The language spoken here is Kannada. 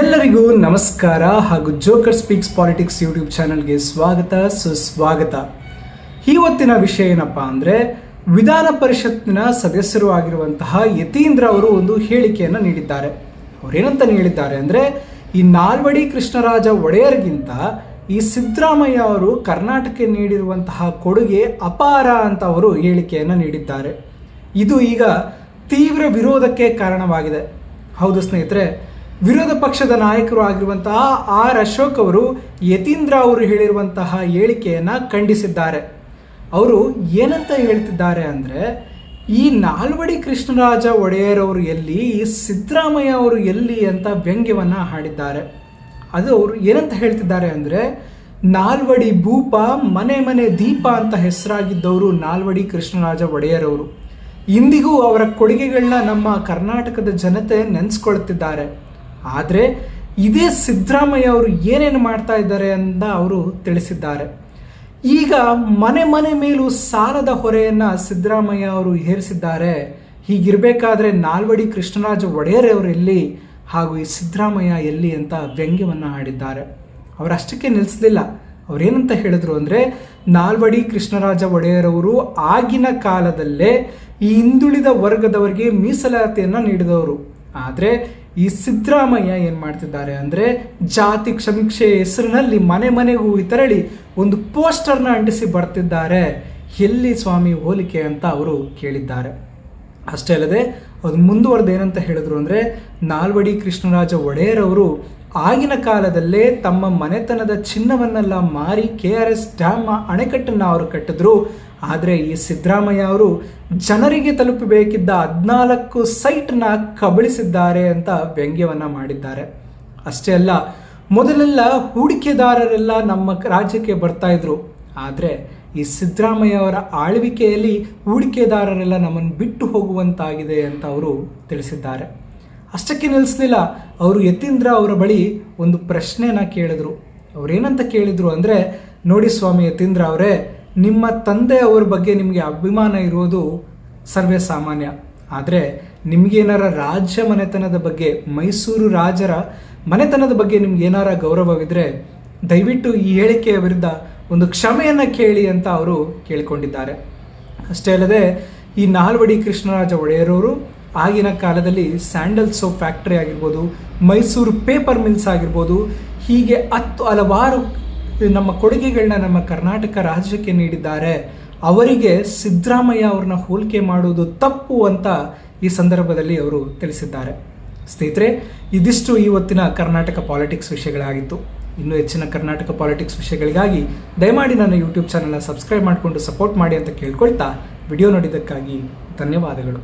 ಎಲ್ಲರಿಗೂ ನಮಸ್ಕಾರ ಹಾಗೂ ಜೋಕರ್ ಸ್ಪೀಕ್ಸ್ ಪಾಲಿಟಿಕ್ಸ್ ಯೂಟ್ಯೂಬ್ ಚಾನಲ್ಗೆ ಸ್ವಾಗತ, ಸುಸ್ವಾಗತ. ಇವತ್ತಿನ ವಿಷಯ ಏನಪ್ಪಾ ಅಂದರೆ, ವಿಧಾನ ಪರಿಷತ್ನ ಸದಸ್ಯರು ಆಗಿರುವಂತಹ ಯತೀಂದ್ರ ಅವರು ಒಂದು ಹೇಳಿಕೆಯನ್ನು ನೀಡಿದ್ದಾರೆ. ಅವರೇನಂತ ಹೇಳಿದ್ದಾರೆ ಅಂದರೆ, ಈ ನಾಲ್ವಡಿ ಕೃಷ್ಣರಾಜ ಒಡೆಯರ್ಗಿಂತ ಈ ಸಿದ್ದರಾಮಯ್ಯ ಅವರು ಕರ್ನಾಟಕಕ್ಕೆ ನೀಡಿರುವಂತಹ ಕೊಡುಗೆ ಅಪಾರ ಅಂತ ಅವರು ಹೇಳಿಕೆಯನ್ನು ನೀಡಿದ್ದಾರೆ. ಇದು ಈಗ ತೀವ್ರ ವಿರೋಧಕ್ಕೆ ಕಾರಣವಾಗಿದೆ. ಹೌದು ಸ್ನೇಹಿತರೆ ವಿರೋಧ ಪಕ್ಷದ ನಾಯಕರು ಆಗಿರುವಂತಹ ಆರ್ ಅಶೋಕ್ ಅವರು ಯತೀಂದ್ರ ಅವರು ಹೇಳಿರುವಂತಹ ಹೇಳಿಕೆಯನ್ನು ಖಂಡಿಸಿದ್ದಾರೆ. ಅವರು ಏನಂತ ಹೇಳ್ತಿದ್ದಾರೆ ಅಂದರೆ, ಈ ನಾಲ್ವಡಿ ಕೃಷ್ಣರಾಜ ಒಡೆಯರ್ ಅವರು ಎಲ್ಲಿ, ಈ ಸಿದ್ದರಾಮಯ್ಯ ಅವರು ಎಲ್ಲಿ ಅಂತ ವ್ಯಂಗ್ಯವನ್ನು ಹಾಡಿದ್ದಾರೆ. ಅದು ಅವರು ಏನಂತ ಹೇಳ್ತಿದ್ದಾರೆ ಅಂದರೆ, ನಾಲ್ವಡಿ ಭೂಪ, ಮನೆ ಮನೆ ದೀಪ ಅಂತ ಹೆಸರಾಗಿದ್ದವರು ನಾಲ್ವಡಿ ಕೃಷ್ಣರಾಜ ಒಡೆಯರ್ ಅವರು. ಇಂದಿಗೂ ಅವರ ಕೊಡುಗೆಗಳನ್ನ ನಮ್ಮ ಕರ್ನಾಟಕದ ಜನತೆ ನೆನೆಸ್ಕೊಳ್ತಿದ್ದಾರೆ. ಆದರೆ ಇದೇ ಸಿದ್ದರಾಮಯ್ಯ ಅವರು ಏನೇನು ಮಾಡ್ತಾ ಇದ್ದಾರೆ ಅಂತ ಅವರು ತಿಳಿಸಿದ್ದಾರೆ. ಈಗ ಮನೆ ಮನೆ ಮೇಲೂ ಸಾಲದ ಹೊರೆಯನ್ನು ಸಿದ್ದರಾಮಯ್ಯ ಅವರು ಹೇರಿಸಿದ್ದಾರೆ. ಹೀಗಿರಬೇಕಾದ್ರೆ ನಾಲ್ವಡಿ ಕೃಷ್ಣರಾಜ ಒಡೆಯರ್ ಅವರು ಎಲ್ಲಿ ಹಾಗೂ ಈ ಸಿದ್ದರಾಮಯ್ಯ ಎಲ್ಲಿ ಅಂತ ವ್ಯಂಗ್ಯವನ್ನು ಆಡಿದ್ದಾರೆ ಅವರಷ್ಟಕ್ಕೆ ನಿಲ್ಲಿಸಲಿಲ್ಲ ಅವರೇನಂತ ಹೇಳಿದ್ರು ಅಂದರೆ ನಾಲ್ವಡಿ ಕೃಷ್ಣರಾಜ ಒಡೆಯರವರು ಆಗಿನ ಕಾಲದಲ್ಲೇ ಈ ಹಿಂದುಳಿದ ವರ್ಗದವರಿಗೆ ಮೀಸಲಾತಿಯನ್ನು ನೀಡಿದವರು. ಆದರೆ ಈ ಸಿದ್ದರಾಮಯ್ಯ ಏನು ಮಾಡ್ತಿದ್ದಾರೆ ಅಂದರೆ ಜಾತಿ ಸಮೀಕ್ಷೆ ಹೆಸರಿನಲ್ಲಿ ಮನೆ ಮನೆಗೂ ತೆರಳಿ ಒಂದು ಪೋಸ್ಟರ್ನ ಅಂಟಿಸಿ ಬರ್ತಿದ್ದಾರೆ. ಎಲ್ಲಿ ಸ್ವಾಮಿ ಹೋಲಿಕೆ ಅಂತ ಅವರು ಕೇಳಿದ್ದಾರೆ. ಅಷ್ಟೇ ಅಲ್ಲದೆ ಅದು ಮುಂದುವರೆದು ಏನಂತ ಹೇಳಿದ್ರು ಅಂದರೆ ನಾಲ್ವಡಿ ಕೃಷ್ಣರಾಜ ಒಡೆಯರ್ ಅವರು ಆಗಿನ ಕಾಲದಲ್ಲೇ ತಮ್ಮ ಮನೆತನದ ಚಿನ್ನವನ್ನೆಲ್ಲ ಮಾರಿ ಕೆ ಆರ್ ಎಸ್ ಡ್ಯಾಮ್ ಅಣೆಕಟ್ಟನ್ನು ಅವರು ಕಟ್ಟಿದ್ರು. ಆದರೆ ಈ ಸಿದ್ದರಾಮಯ್ಯ ಅವರು ಜನರಿಗೆ ತಲುಪಬೇಕಿದ್ದ ಹದಿನಾಲ್ಕು ಸೈಟ್ನ ಕಬಳಿಸಿದ್ದಾರೆ ಅಂತ ವ್ಯಂಗ್ಯವನ್ನು ಮಾಡಿದ್ದಾರೆ. ಅಷ್ಟೇ ಅಲ್ಲ, ಮೊದಲೆಲ್ಲ ಹೂಡಿಕೆದಾರರೆಲ್ಲ ನಮ್ಮ ರಾಜ್ಯಕ್ಕೆ ಬರ್ತಾ ಇದ್ರು. ಆದರೆ ಈ ಸಿದ್ದರಾಮಯ್ಯ ಅವರ ಆಳ್ವಿಕೆಯಲ್ಲಿ ಹೂಡಿಕೆದಾರರೆಲ್ಲ ನಮ್ಮನ್ನು ಬಿಟ್ಟು ಹೋಗುವಂತಾಗಿದೆ ಅಂತ ಅವರು ತಿಳಿಸಿದ್ದಾರೆ. ಅಷ್ಟಕ್ಕೆ ನಿಲ್ಲಿಸಲಿಲ್ಲ ಅವರು ಯತೀಂದ್ರ ಅವರ ಬಳಿ ಒಂದು ಪ್ರಶ್ನೆನ ಕೇಳಿದ್ರು. ಅವರೇನಂತ ಕೇಳಿದ್ರು ಅಂದರೆ, ನೋಡಿ ಸ್ವಾಮಿ ಯತೀಂದ್ರ ಅವರೇ ನಿಮ್ಮ ತಂದೆ ಅವರ ಬಗ್ಗೆ ನಿಮಗೆ ಅಭಿಮಾನ ಇರೋದು ಸರ್ವೇ ಸಾಮಾನ್ಯ. ಆದರೆ ನಿಮಗೇನಾರ ರಾಜ್ಯ ಮನೆತನದ ಬಗ್ಗೆ, ಮೈಸೂರು ರಾಜರ ಮನೆತನದ ಬಗ್ಗೆ ನಿಮ್ಗೆ ಏನಾರ ಗೌರವವಿದ್ರೆ ದಯವಿಟ್ಟು ಈ ಹೇಳಿಕೆಯ ವಿರುದ್ಧ ಒಂದು ಕ್ಷಮೆಯನ್ನು ಕೇಳಿ ಅಂತ ಅವರು ಕೇಳಿಕೊಂಡಿದ್ದಾರೆ. ಅಷ್ಟೇ ಅಲ್ಲದೆ, ಈ ನಾಲ್ವಡಿ ಕೃಷ್ಣರಾಜ ಒಡೆಯರವರು ಆಗಿನ ಕಾಲದಲ್ಲಿ ಸ್ಯಾಂಡಲ್ ಸೋಪ್ ಫ್ಯಾಕ್ಟರಿ ಆಗಿರ್ಬೋದು, ಮೈಸೂರು ಪೇಪರ್ ಮಿಲ್ಸ್ ಆಗಿರ್ಬೋದು, ಹೀಗೆ ಹತ್ತು ಹಲವಾರು ನಮ್ಮ ಕೊಡುಗೆಗಳನ್ನ ನಮ್ಮ ಕರ್ನಾಟಕ ರಾಜ್ಯಕ್ಕೆ ನೀಡಿದ್ದಾರೆ. ಅವರಿಗೆ ಸಿದ್ದರಾಮಯ್ಯ ಅವ್ರನ್ನ ಹೋಲಿಕೆ ಮಾಡುವುದು ತಪ್ಪು ಅಂತ ಈ ಸಂದರ್ಭದಲ್ಲಿ ಅವರು ತಿಳಿಸಿದ್ದಾರೆ. ಸ್ನೇಹಿತರೆ, ಇದಿಷ್ಟು ಇವತ್ತಿನ ಕರ್ನಾಟಕ ಪಾಲಿಟಿಕ್ಸ್ ವಿಷಯಗಳಾಗಿತ್ತು. ಇನ್ನೂ ಹೆಚ್ಚಿನ ಕರ್ನಾಟಕ ಪಾಲಿಟಿಕ್ಸ್ ವಿಷಯಗಳಿಗಾಗಿ ದಯಮಾಡಿ ನನ್ನ ಯೂಟ್ಯೂಬ್ ಚಾನಲ್ನ ಸಬ್ಸ್ಕ್ರೈಬ್ ಮಾಡಿಕೊಂಡು ಸಪೋರ್ಟ್ ಮಾಡಿ ಅಂತ ಕೇಳ್ಕೊಳ್ತಾ ವಿಡಿಯೋ ನೋಡಿದ್ದಕ್ಕಾಗಿ ಧನ್ಯವಾದಗಳು.